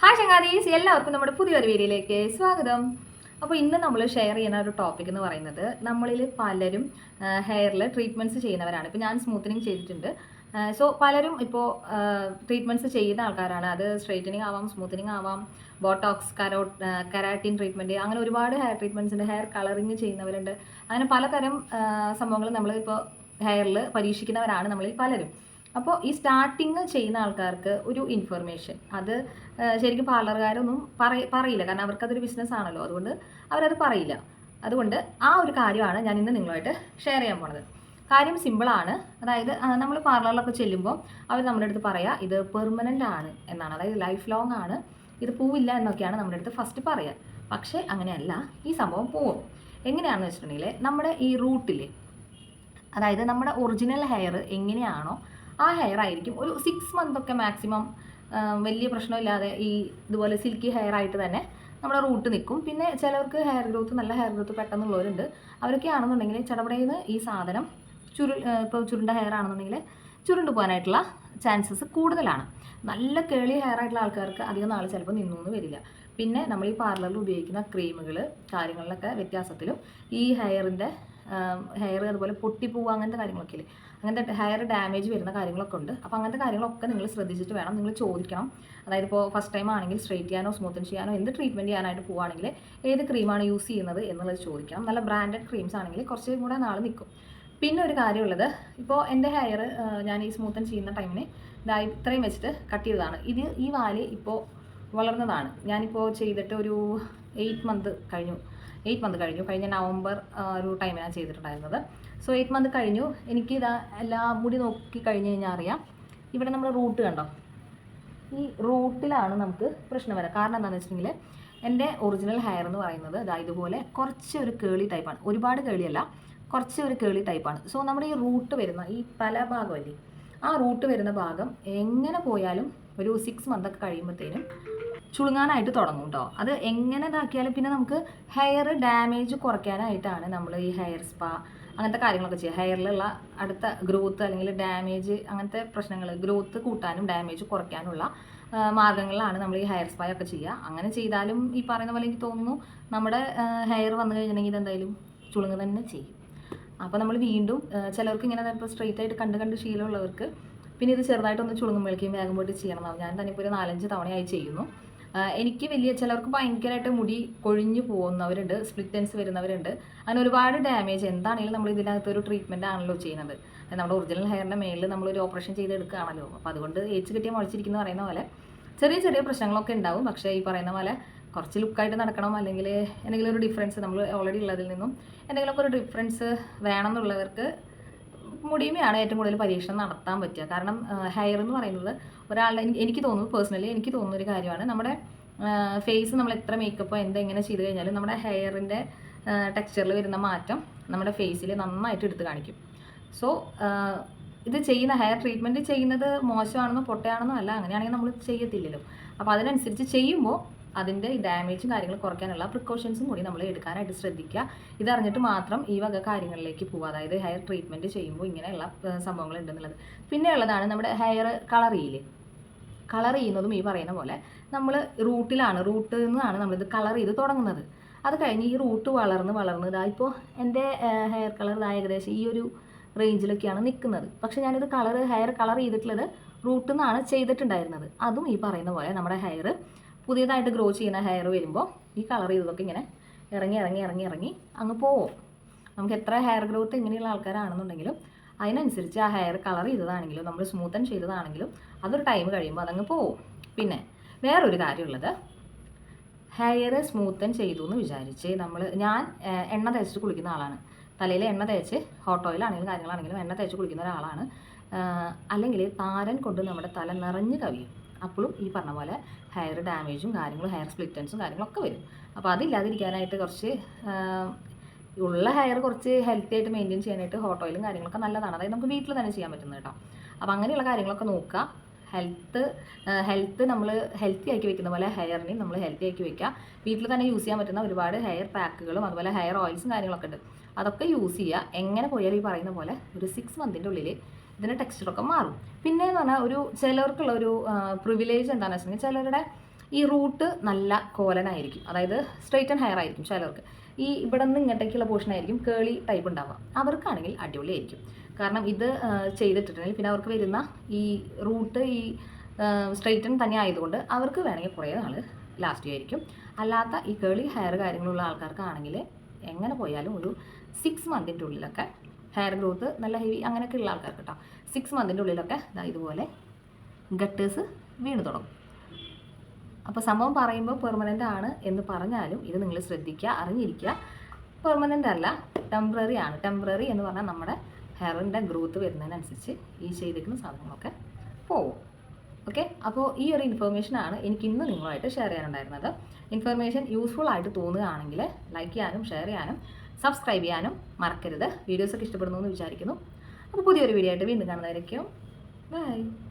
Hi ചങ്ങാതീസ്. എല്ലാവർക്കും നമ്മുടെ പുതിയൊരു വീഡിയോയിലേക്ക് സ്വാഗതം. അപ്പോൾ ഇന്ന് നമ്മൾ ഷെയർ ചെയ്യുന്ന ഒരു ടോപ്പിക് എന്ന് പറയുന്നത് നമ്മളിൽ പലരും ഹെയറിൽ ട്രീറ്റ്മെന്റ്സ് ചെയ്യുന്നവരാണ്. ഇപ്പോൾ ഞാൻ സ്മൂത്തനിങ് ചെയ്തിട്ടുണ്ട്. സോ പലരും ഇപ്പോൾ ട്രീറ്റ്മെന്റ്സ് ചെയ്യുന്ന ആൾക്കാരാണ്. അത് സ്ട്രെയിറ്റനിങ് ആവാം സ്മൂത്തനിങ് ആവാം ബോട്ടോക്സ് കരോ കരാറ്റിൻ ട്രീറ്റ്മെന്റ് അങ്ങനെ ഒരുപാട് ഹെയർ ട്രീറ്റ്മെന്റ്സ് ഉണ്ട് ഹെയർ കളറിങ് ചെയ്യുന്നവരുണ്ട്. അങ്ങനെ പലതരം സംഭവങ്ങൾ നമ്മൾ ഇപ്പോൾ ഹെയറിൽ പരീക്ഷിക്കുന്നവരാണ് നമ്മളിൽ പലരും. അപ്പോൾ ഈ സ്റ്റാർട്ടിങ് ചെയ്യുന്ന ആൾക്കാർക്ക് ഒരു ഇൻഫർമേഷൻ അത് ശരിക്കും പാർലർകാരൊന്നും പറയ പറയില്ല. കാരണം അവർക്കതൊരു ബിസിനസ് ആണല്ലോ. അതുകൊണ്ട് അവരത് പറയില്ല. അതുകൊണ്ട് ആ ഒരു കാര്യമാണ് ഞാൻ ഇന്ന് നിങ്ങളുമായിട്ട് ഷെയർ ചെയ്യാൻ പോണത്. കാര്യം സിമ്പിളാണ് അതായത് നമ്മൾ പാർലറിലൊക്കെ ചെല്ലുമ്പോൾ അവർ നമ്മുടെ അടുത്ത് പറയാ ഇത് പെർമനന്റ് ആണ് എന്നാണ്. അതായത് ലൈഫ് ലോങ് ആണ്. ഇത് പോവില്ല എന്നൊക്കെയാണ് നമ്മുടെ അടുത്ത് ഫസ്റ്റ് പറയുക പക്ഷേ അങ്ങനെയല്ല. ഈ സംഭവം പോവും. എങ്ങനെയാണെന്ന് വെച്ചിട്ടുണ്ടെങ്കിൽ നമ്മുടെ ഈ റൂട്ടിൽ അതായത് നമ്മുടെ ഒറിജിനൽ ഹെയർ എങ്ങനെയാണോ ആ ഹെയർ ആയിരിക്കും. ഒരു സിക്സ് മന്ത് ഒക്കെ മാക്സിമം വലിയ പ്രശ്നമില്ലാതെ ഈ ഇതുപോലെ സിൽക്കി ഹെയർ ആയിട്ട് തന്നെ നമ്മുടെ റൂട്ട് നിൽക്കും. പിന്നെ ചിലർക്ക് ഹെയർ ഗ്രോത്ത് നല്ല ഹെയർ ഗ്രോത്ത് പെട്ടെന്നുള്ളവരുണ്ട്. അവരൊക്കെ ആണെന്നുണ്ടെങ്കിൽ ചടപടയിൽ ഈ സാധനം ചുരു ഇപ്പോൾ ചുരുണ്ട ഹെയർ ആണെന്നുണ്ടെങ്കിൽ ചുരുണ്ട് പോകാനായിട്ടുള്ള ചാൻസസ് കൂടുതലാണ്. നല്ല കേളി ഹെയർ ആയിട്ടുള്ള ആൾക്കാർക്ക് അധികം നാൾ ചിലപ്പോൾ നിന്നൊന്നും വരില്ല. പിന്നെ നമ്മൾ ഈ പാർലറിൽ ഉപയോഗിക്കുന്ന ക്രീമുകൾ കാര്യങ്ങളിലൊക്കെ വ്യത്യാസത്തിലും ഈ ഹെയറിന്റെ ഹെയർ അതുപോലെ പൊട്ടിപ്പോവുക അങ്ങനത്തെ കാര്യങ്ങളൊക്കെ ഇല്ലേ? അങ്ങനത്തെ ഹെയർ ഡാമേജ് വരുന്ന കാര്യങ്ങളൊക്കെ ഉണ്ട്. അപ്പോൾ അങ്ങനത്തെ കാര്യങ്ങളൊക്കെ നിങ്ങൾ ശ്രദ്ധിച്ചിട്ട് വേണം നിങ്ങൾ ചോദിക്കണം. അതായത് ഇപ്പോൾ ഫസ്റ്റ് ടൈം ആണെങ്കിൽ സ്ട്രൈറ്റ് ചെയ്യാനോ സ്മൂത്തൻ ചെയ്യാനോ എന്ത് ട്രീറ്റ്മെന്റ് ചെയ്യാനായിട്ട് പോവുകയാണെങ്കിൽ ഏത് ക്രീമാണ് യൂസ് ചെയ്യുന്നത് എന്നുള്ളത് ചോദിക്കണം. നല്ല ബ്രാൻഡഡ് ക്രീംസ് ആണെങ്കിൽ കുറച്ചും കൂടെ നാൾ നിൽക്കും പിന്നെ ഒരു കാര്യമുള്ളത് ഇപ്പോൾ എന്റെ ഹെയർ ഞാൻ ഈ സ്മൂത്തൻ ചെയ്യുന്ന ടൈമിന് ഇതാ ഇത്രയും വെച്ചിട്ട് കട്ട് ചെയ്തതാണ്. ഇത് ഈ വാൽ ഇപ്പോൾ വളർന്നതാണ്. ഞാനിപ്പോൾ ചെയ്തിട്ട് ഒരു എയ്റ്റ് മന്ത് കഴിഞ്ഞു. എയ്റ്റ് മന്ത് കഴിഞ്ഞു. കഴിഞ്ഞ നവംബർ ഒരു ടൈമിലാണ് ചെയ്തിട്ടുണ്ടായിരുന്നത്. സോ എയ്റ്റ് മന്ത് കഴിഞ്ഞു. എനിക്ക് ഇതാ എല്ലാ മുടി നോക്കി കഴിഞ്ഞ് കഴിഞ്ഞാൽ അറിയാം. ഇവിടെ നമ്മൾ റൂട്ട് കണ്ടോ? ഈ റൂട്ടിലാണ് നമുക്ക് പ്രശ്നം വരാം. കാരണം എന്താണെന്ന് വെച്ചിട്ടുണ്ടെങ്കിൽ എന്റെ ഒറിജിനൽ ഹെയർ എന്ന് പറയുന്നത് ഇതാ ഇതുപോലെ കുറച്ച് ഒരു കേളി ടൈപ്പാണ് ഒരുപാട് കേളിയല്ല കുറച്ച് ഒരു കേളി ടൈപ്പാണ് സോ നമ്മുടെ ഈ റൂട്ട് വരുന്ന ഈ തല ഭാഗമല്ലേ ആ റൂട്ട് വരുന്ന ഭാഗം എങ്ങനെ പോയാലും ഒരു സിക്സ് മന്തൊക്കെ കഴിയുമ്പോഴത്തേനും ചുളുങ്ങാനായിട്ട് തുടങ്ങും കേട്ടോ അത് എങ്ങനെ ഇതാക്കിയാലും പിന്നെ നമുക്ക് ഹെയർ ഡാമേജ് കുറയ്ക്കാനായിട്ടാണ് നമ്മൾ ഈ ഹെയർ സ്പാ അങ്ങനത്തെ കാര്യങ്ങളൊക്കെ ചെയ്യുക. ഹെയറിലുള്ള അടുത്ത ഗ്രോത്ത് അല്ലെങ്കിൽ ഡാമേജ് അങ്ങനത്തെ പ്രശ്നങ്ങൾ ഗ്രോത്ത് കൂട്ടാനും ഡാമേജ് കുറയ്ക്കാനുള്ള മാർഗങ്ങളിലാണ് നമ്മൾ ഈ ഹെയർ സ്പാ ഒക്കെ ചെയ്യുക. അങ്ങനെ ചെയ്താലും ഈ പറയുന്ന പോലെ എനിക്ക് തോന്നുന്നു നമ്മുടെ ഹെയർ വന്നു കഴിഞ്ഞിട്ടുണ്ടെങ്കിൽ ഇതെന്തായാലും ചുളുങ്ങ് തന്നെ ചെയ്യും. അപ്പോൾ നമ്മൾ വീണ്ടും ചിലർക്ക് ഇങ്ങനെ ഇപ്പോൾ സ്ട്രെയിറ്റ് ആയിട്ട് കണ്ട് കണ്ട് ശീലമുള്ളവർക്ക് പിന്നെ ഇത് ചെറുതായിട്ടൊന്ന് ചുളുങ്ങുമ്പോഴേക്കും വേഗം പോയിട്ട് ചെയ്യണം ഞാൻ തന്നെ ഇപ്പോൾ ഒരു നാലഞ്ച് തവണയായി ചെയ്യുന്നു. എനിക്ക് വലിയ ചിലർക്ക് ഭയങ്കരമായിട്ട് മുടി കൊഴിഞ്ഞു പോകുന്നവരുണ്ട് സ്പ്ലിറ്റൻസ് വരുന്നവരുണ്ട്. അങ്ങനെ ഒരുപാട് ഡാമേജ് എന്താണെങ്കിലും നമ്മൾ ഇതിനകത്ത് ഒരു ട്രീറ്റ്മെന്റ് ആണല്ലോ ചെയ്യുന്നത്. നമ്മുടെ ഒറിജിനൽ ഹെയറിന്റെ മേളിൽ നമ്മളൊരു ഓപ്പറേഷൻ ചെയ്തെടുക്കുകയാണല്ലോ. അപ്പോൾ അതുകൊണ്ട് ഏച്ച് കിട്ടിയ മുളച്ചിരിക്കുന്ന പറയുന്ന പോലെ ചെറിയ ചെറിയ പ്രശ്നങ്ങളൊക്കെ ഉണ്ടാവും. പക്ഷേ ഈ പറയുന്ന പോലെ കുറച്ച് ലുക്കായിട്ട് നടക്കണം അല്ലെങ്കിൽ എന്തെങ്കിലും ഒരു ഡിഫറൻസ് നമ്മൾ ഓൾറെഡി ഉള്ളതിൽ നിന്നും എന്തെങ്കിലുമൊക്കെ ഒരു ഡിഫറൻസ് വേണം എന്നുള്ളവർക്ക് മുടിയുമെയാണ് ഏറ്റവും കൂടുതൽ പരീക്ഷണം നടത്താൻ പറ്റുക. കാരണം ഹെയർ എന്ന് പറയുന്നത് ഒരാളുടെ എനിക്ക് തോന്നുന്നു പേഴ്സണലി എനിക്ക് തോന്നുന്ന ഒരു കാര്യമാണ്. നമ്മുടെ ഫേസ് നമ്മൾ എത്ര മേക്കപ്പോ എന്തെങ്ങനെ ചെയ്ത് കഴിഞ്ഞാലും നമ്മുടെ ഹെയറിന്റെ ടെക്സ്ചറിൽ വരുന്ന മാറ്റം നമ്മുടെ ഫേസിൽ നന്നായിട്ട് എടുത്ത് കാണിക്കും. സോ ഇത് ചെയ്യുന്ന ഹെയർ ട്രീറ്റ്മെന്റ് ചെയ്യുന്നത് മോശമാണെന്നോ പൊട്ടയാണെന്നോ അല്ല അങ്ങനെയാണെങ്കിൽ നമ്മൾ ചെയ്യത്തില്ലല്ലോ. അപ്പോൾ അതിനനുസരിച്ച് ചെയ്യുമ്പോൾ അതിന്റെ ഡാമേജും കാര്യങ്ങളും കുറയ്ക്കാനുള്ള പ്രിക്കോഷൻസും കൂടി നമ്മൾ എടുക്കാനായിട്ട് ശ്രദ്ധിക്കുക. ഇതറിഞ്ഞിട്ട് മാത്രം ഈ വക കാര്യങ്ങളിലേക്ക് പോകുക അതായത് ഹെയർ ട്രീറ്റ്മെന്റ് ചെയ്യുമ്പോൾ ഇങ്ങനെയുള്ള സംഭവങ്ങൾ ഉണ്ടെന്നുള്ളത് പിന്നെ ഉള്ളതാണ് നമ്മുടെ ഹെയർ കളർ ചെയ്യില്ലേ കളർ ചെയ്യുന്നതും ഈ പറയുന്ന പോലെ നമ്മൾ റൂട്ടിലാണ് റൂട്ടിൽ നിന്നാണ് നമ്മളിത് കളർ ചെയ്ത് തുടങ്ങുന്നത്. അത് കഴിഞ്ഞ് ഈ റൂട്ട് വളർന്ന് വളർന്ന് ഇതാ ഇപ്പോൾ എന്റെ ഹെയർ കളർ ഇതാ ഏകദേശം ഈ ഒരു റേഞ്ചിലൊക്കെയാണ് നിൽക്കുന്നത്. പക്ഷേ ഞാനിത് കളർ ഹെയർ കളർ ചെയ്തിട്ടുള്ളത് റൂട്ടിൽ നിന്നാണ് ചെയ്തിട്ടുണ്ടായിരുന്നത്. അതും ഈ പറയുന്ന പോലെ നമ്മുടെ ഹെയർ പുതിയതായിട്ട് ഗ്രോ ചെയ്യുന്ന ഹെയർ വരുമ്പോൾ ഈ കളർ ചെയ്തതൊക്കെ ഇങ്ങനെ ഇറങ്ങി ഇറങ്ങി ഇറങ്ങി ഇറങ്ങി അങ്ങ് പോവും. നമുക്ക് എത്ര ഹെയർ ഗ്രോത്ത് എങ്ങനെയുള്ള ആൾക്കാരാണെന്നുണ്ടെങ്കിലും അതിനനുസരിച്ച് ആ ഹെയർ കളർ ചെയ്തതാണെങ്കിലും നമ്മൾ സ്മൂത്തൻ ചെയ്തതാണെങ്കിലും അതൊരു ടൈം കഴിയുമ്പോൾ അതങ്ങ് പോവും. പിന്നെ വേറൊരു കാര്യമുള്ളത് ഹെയർ സ്മൂത്തൻ ചെയ്തു എന്ന് വിചാരിച്ച് നമ്മൾ ഞാൻ എണ്ണ തേച്ചിട്ട് കുളിക്കുന്ന ആളാണ്. തലയിൽ എണ്ണ തേച്ച് ഹോട്ട് ഓയിലാണെങ്കിലും കാര്യങ്ങളാണെങ്കിലും എണ്ണ തേച്ച് കുളിക്കുന്ന ഒരാളാണ്. അല്ലെങ്കിൽ താരൻ കൊണ്ട് നമ്മുടെ തല നിറഞ്ഞ് കവിയും. അപ്പോഴും ഈ പറഞ്ഞ പോലെ ഹെയർ ഡാമേജും കാര്യങ്ങളും ഹെയർ സ്പ്ലിറ്റൻസും കാര്യങ്ങളൊക്കെ വരും. അപ്പോൾ അതില്ലാതിരിക്കാനായിട്ട് കുറച്ച് ഉള്ള ഹെയർ കുറച്ച് ഹെൽത്തി ആയിട്ട് മെയിന്റെയിൻ ചെയ്യാനായിട്ട് ഹോട്ട് ഓയിലും കാര്യങ്ങളൊക്കെ നല്ലതാണ്. അതായത് നമുക്ക് വീട്ടിൽ തന്നെ ചെയ്യാൻ പറ്റുന്നത് കേട്ടോ. അപ്പോൾ അങ്ങനെയുള്ള കാര്യങ്ങളൊക്കെ നോക്കുക. ഹെൽത്ത് ഹെൽത്ത് നമ്മൾ ഹെൽത്തി ആക്കി വെക്കുന്ന പോലെ ഹെയറിനെയും നമ്മൾ ഹെൽത്തി ആക്കി വെക്കുക. വീട്ടിൽ തന്നെ യൂസ് ചെയ്യാൻ പറ്റുന്ന ഒരുപാട് ഹെയർ പാക്കുകളും അതുപോലെ ഹെയർ ഓയിൽസും കാര്യങ്ങളൊക്കെ ഉണ്ട്. അതൊക്കെ യൂസ് ചെയ്യുക. എങ്ങനെ പോയാലും ഈ പറയുന്ന പോലെ ഒരു സിക്സ് മന്തിന്റെ ഉള്ളിൽ ഇതിന്റെ ടെക്സ്ചറൊക്കെ മാറും. പിന്നെ എന്ന് പറഞ്ഞാൽ ഒരു ചിലർക്കുള്ള ഒരു പ്രിവിലേജ് എന്താണെന്ന് വെച്ചിട്ടുണ്ടെങ്കിൽ ചിലരുടെ ഈ റൂട്ട് നല്ല കോലനായിരിക്കും. അതായത് സ്ട്രെയിറ്റ് ആൻഡ് ഹെയർ ആയിരിക്കും ചിലർക്ക്. ഈ ഇവിടെ നിന്ന് ഇങ്ങോട്ടേക്കുള്ള പോർഷൻ ആയിരിക്കും കേളി ടൈപ്പ് ഉണ്ടാവുക. അവർക്കാണെങ്കിൽ അടിപൊളിയായിരിക്കും. കാരണം ഇത് ചെയ്തിട്ടുണ്ടെങ്കിൽ പിന്നെ അവർക്ക് വരുന്ന ഈ റൂട്ട് ഈ സ്ട്രെയിറ്റൻ തന്നെ ആയതുകൊണ്ട് അവർക്ക് വേണമെങ്കിൽ കുറേ നാൾ ലാസ്റ്റ് ആയിരിക്കും. അല്ലാത്ത ഈ കേളി ഹെയർ കാര്യങ്ങളുള്ള ആൾക്കാർക്കാണെങ്കിൽ എങ്ങനെ പോയാലും ഒരു സിക്സ് മന്തിന്റെ ഉള്ളിലൊക്കെ ഹെയർ ഗ്രോത്ത് നല്ല ഹെവി അങ്ങനെയൊക്കെ ഉള്ള ആൾക്കാർക്ക് കേട്ടോ സിക്സ് മന്തിന്റെ ഉള്ളിലൊക്കെ ഇതാ ഇതുപോലെ ഗട്ടേഴ്സ് വീണ് തുടങ്ങും. അപ്പോൾ സംഭവം പറയുമ്പോൾ പെർമനന്റ് ആണ് എന്ന് പറഞ്ഞാലും ഇത് നിങ്ങൾ ശ്രദ്ധിക്കുക അറിഞ്ഞിരിക്കുക. പെർമനന്റ് അല്ല ടെമ്പററി ആണ്. ടെമ്പററി എന്ന് പറഞ്ഞാൽ നമ്മുടെ ഹെയറിന്റെ ഗ്രോത്ത് വരുന്നതിനനുസരിച്ച് ഈ ചെയ്തിരിക്കുന്ന സാധനങ്ങളൊക്കെ പോവും. ഓക്കെ അപ്പോൾ ഈ ഒരു ഇൻഫർമേഷനാണ് എനിക്ക് ഇന്ന് നിങ്ങളുമായിട്ട് ഷെയർ ചെയ്യാനുണ്ടായിരുന്നത്. ഇൻഫർമേഷൻ യൂസ്ഫുൾ ആയിട്ട് തോന്നുകയാണെങ്കിൽ ലൈക്ക് ചെയ്യാനും ഷെയർ ചെയ്യാനും സബ്സ്ക്രൈബ് ചെയ്യാനും മറക്കരുത്. വീഡിയോസൊക്കെ ഇഷ്ടപ്പെടുന്നു എന്ന് വിചാരിക്കുന്നു. അപ്പോൾ പുതിയൊരു വീഡിയോ ആയിട്ട് വീണ്ടും കാണുന്നതായിരിക്കും ബൈ